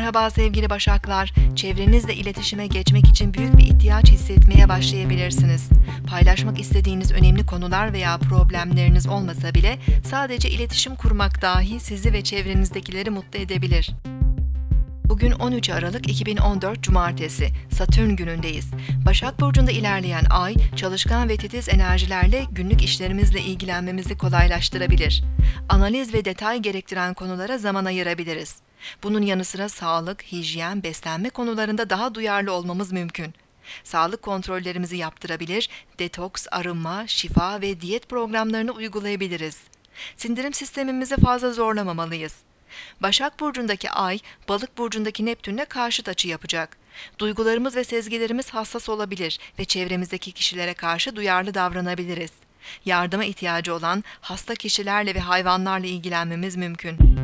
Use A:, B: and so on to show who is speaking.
A: Merhaba sevgili Başaklar. Çevrenizle iletişime geçmek için büyük bir ihtiyaç hissetmeye başlayabilirsiniz. Paylaşmak istediğiniz önemli konular veya problemleriniz olmasa bile sadece iletişim kurmak dahi sizi ve çevrenizdekileri mutlu edebilir. Bugün 13 Aralık 2014 Cumartesi, Satürn günündeyiz. Başak Burcu'nda ilerleyen ay, çalışkan ve titiz enerjilerle günlük işlerimizle ilgilenmemizi kolaylaştırabilir. Analiz ve detay gerektiren konulara zaman ayırabiliriz. Bunun yanı sıra sağlık, hijyen, beslenme konularında daha duyarlı olmamız mümkün. Sağlık kontrollerimizi yaptırabilir, detoks, arınma, şifa ve diyet programlarını uygulayabiliriz. Sindirim sistemimizi fazla zorlamamalıyız. Başak Burcu'ndaki Ay, Balık Burcu'ndaki Neptün'le karşıt açı yapacak. Duygularımız ve sezgilerimiz hassas olabilir ve çevremizdeki kişilere karşı duyarlı davranabiliriz. Yardıma ihtiyacı olan hasta kişilerle ve hayvanlarla ilgilenmemiz mümkün.